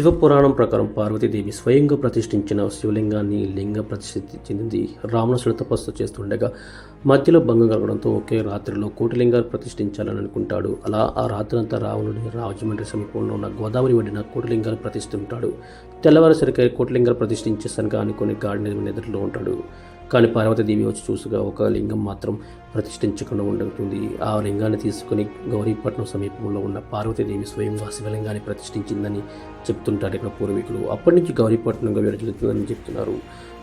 శివపురాణం ప్రకారం పార్వతీదేవి స్వయంగా ప్రతిష్ఠించిన శివలింగాన్ని లింగ ప్రతిష్ఠితి చెందింది. రావణసుడు తపస్సు చేస్తుండగా మధ్యలో భంగం కలగడంతో ఒకే రాత్రిలో కోటిలింగాలు ప్రతిష్ఠించాలని అనుకుంటాడు అలా ఆ రాత్రంతా రావణుడి రాజమండ్రి సమీపంలో ఉన్న గోదావరి ఒడిన కోటిలింగాలు ప్రతిష్ఠింటాడు తెల్లవారుసరికి కోటిలింగాలు ప్రతిష్ఠించేసరిగా అనుకుని గాడి నిద్రలో ఉంటాడు. కానీ పార్వతీదేవి వచ్చి చూసుగా ఒక లింగం మాత్రం ప్రతిష్ఠించకుండా ఉంటుంది ఆ లింగాన్ని తీసుకుని గౌరీపట్నం సమీపంలో ఉన్న పార్వతీదేవి స్వయంగా శివలింగాన్ని ప్రతిష్ఠించిందని చెప్తుంటారు ఇక్కడ పూర్వీకులు. అప్పటి నుంచి గౌరీపట్నంగా విరచిల్లుతుందని చెప్తున్నారు.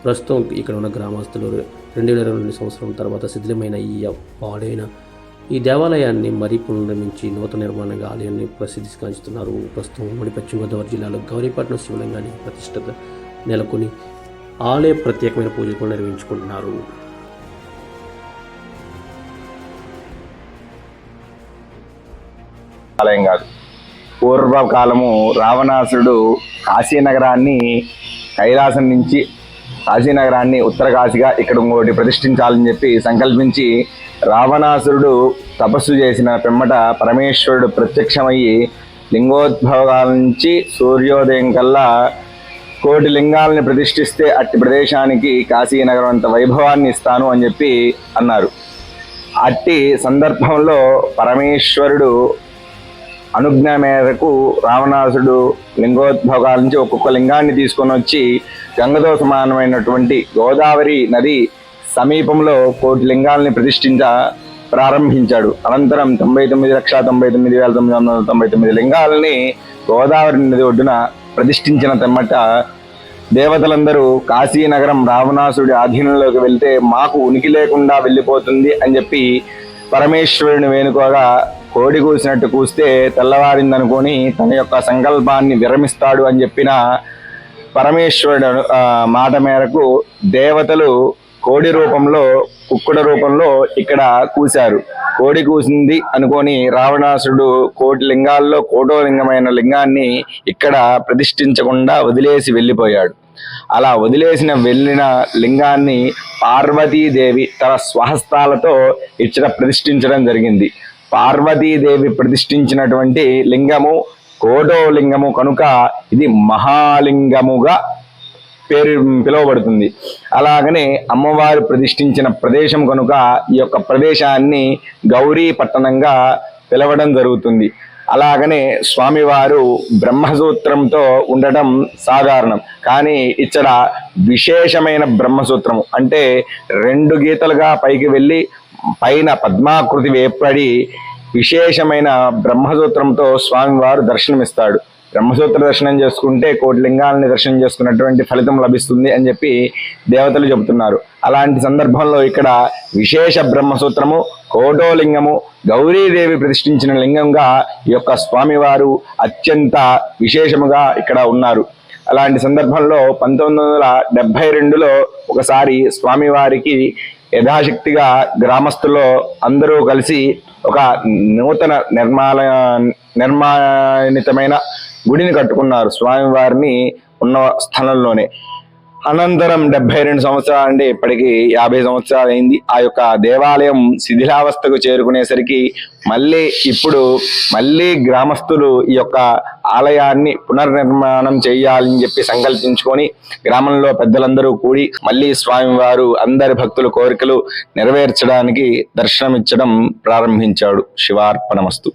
ప్రస్తుతం ఇక్కడ ఉన్న గ్రామస్తులు రెండు వేల ఇరవై రెండు సంవత్సరం తర్వాత శిథిలమైన ఈ పాడైన ఈ దేవాలయాన్ని మరీ పునర్నిర్మించి నూతన నిర్మాణంగా ఆలయాన్ని ప్రసిద్ధిగాంచుతున్నారు. ప్రస్తుతం ఉమ్మడి పశ్చిమ గోదావరి జిల్లాలో గౌరీపట్నం శివలింగానికి ప్రతిష్టత నెలకొని ఆలయ ప్రత్యేకమైన పూజలు కూడా నిర్వహించుకుంటున్నారు. ఆలయం కాదు. పూర్వకాలము రావణాసురుడు కాశీనగరాన్ని కైలాసం నుంచి కాశీనగరాన్ని ఉత్తర కాశీగా ఇక్కడ ఇంకోటి ప్రతిష్ఠించాలని చెప్పి సంకల్పించి రావణాసురుడు తపస్సు చేసిన పిమ్మట పరమేశ్వరుడు ప్రత్యక్షమయ్యి లింగోద్భవాల నుంచి సూర్యోదయం కల్లా కోటి లింగాలని ప్రతిష్ఠిస్తే అట్టి ప్రదేశానికి కాశీనగరం అంత వైభవాన్ని ఇస్తాను అని చెప్పి అన్నారు. అట్టి సందర్భంలో పరమేశ్వరుడు అనుజ్ఞ మేరకు రావణాసుడు లింగోద్భోగాల నుంచి ఒక్కొక్క లింగాన్ని తీసుకొని వచ్చి గంగతో సమానమైనటువంటి గోదావరి నది సమీపంలో కోటి లింగాలని ప్రతిష్ఠించ ప్రారంభించాడు. అనంతరం తొంభై తొమ్మిది లక్ష తొంభై తొమ్మిది వేల తొమ్మిది వందల తొంభై తొమ్మిది లింగాలని గోదావరి నది ఒడ్డున ప్రతిష్ఠించిన తెమ్మట దేవతలందరూ కాశీనగరం రావణాసుడి ఆధీనంలోకి వెళ్తే మాకు ఉనికి లేకుండా వెళ్ళిపోతుంది అని చెప్పి పరమేశ్వరుని వేనుకోగా కోడి కూసినట్టు కూస్తే తెల్లవారిందనుకొని తన యొక్క సంకల్పాన్ని విరమిస్తాడు అని చెప్పిన పరమేశ్వరుడు మాట మేరకు దేవతలు కోడి రూపంలో కుక్కుడ రూపంలో ఇక్కడ కూశారు. కోడి కూసింది అనుకొని రావణాసుడు కోటి లింగాల్లో కోటో లింగమైన లింగాన్ని ఇక్కడ ప్రతిష్ఠించకుండా వదిలేసి వెళ్ళిపోయాడు. అలా వదిలేసిన వెళ్ళిన లింగాన్ని పార్వతీదేవి తన స్వహస్తాలతో ఇచ్చట ప్రతిష్ఠించడం జరిగింది. పార్వతీదేవి ప్రతిష్ఠించినటువంటి లింగము కోటో లింగము కనుక ఇది మహాలింగముగా పేరు పిలువబడుతుంది. అలాగనే అమ్మవారు ప్రతిష్ఠించిన ప్రదేశం కనుక ఈ యొక్క ప్రదేశాన్ని గౌరీ పట్టణంగా పిలవడం జరుగుతుంది. అలాగనే స్వామివారు బ్రహ్మసూత్రంతో ఉండటం సాధారణం. కానీ ఇక్కడ విశేషమైన బ్రహ్మసూత్రము అంటే రెండు గీతలుగా పైకి వెళ్ళి పైన పద్మాకృతి వేపడి విశేషమైన బ్రహ్మసూత్రంతో స్వామివారు దర్శనమిస్తాడు. బ్రహ్మసూత్ర దర్శనం చేసుకుంటే కోటి లింగాలని దర్శనం చేసుకున్నటువంటి ఫలితం లభిస్తుంది అని చెప్పి దేవతలు చెబుతున్నారు. అలాంటి సందర్భంలో ఇక్కడ విశేష బ్రహ్మసూత్రము కోటోలింగము గౌరీదేవి ప్రతిష్ఠించిన లింగంగా ఈ యొక్క స్వామివారు అత్యంత విశేషముగా ఇక్కడ ఉన్నారు. అలాంటి సందర్భంలో పంతొమ్మిది వందల డెబ్బై రెండులో ఒకసారి స్వామివారికి యథాశక్తిగా గ్రామస్తుల్లో అందరూ కలిసి ఒక నూతన నిర్మాణ నిర్మాణితమైన గుడిని కట్టుకున్నారు. స్వామివారిని ఉన్న స్థలంలోనే. అనంతరం డెబ్బై రెండు సంవత్సరాలు అంటే ఇప్పటికి యాభై సంవత్సరాలు అయింది. ఆ యొక్క దేవాలయం శిథిలావస్థకు చేరుకునేసరికి మళ్ళీ ఇప్పుడు మళ్ళీ గ్రామస్తులు ఈ యొక్క ఆలయాన్ని పునర్నిర్మాణం చేయాలని చెప్పి సంకల్పించుకొని గ్రామంలో పెద్దలందరూ కూడి మళ్ళీ స్వామివారు అందరి భక్తుల కోరికలు నెరవేర్చడానికి దర్శనమిచ్చడం ప్రారంభించాడు. శివార్పణమస్తు.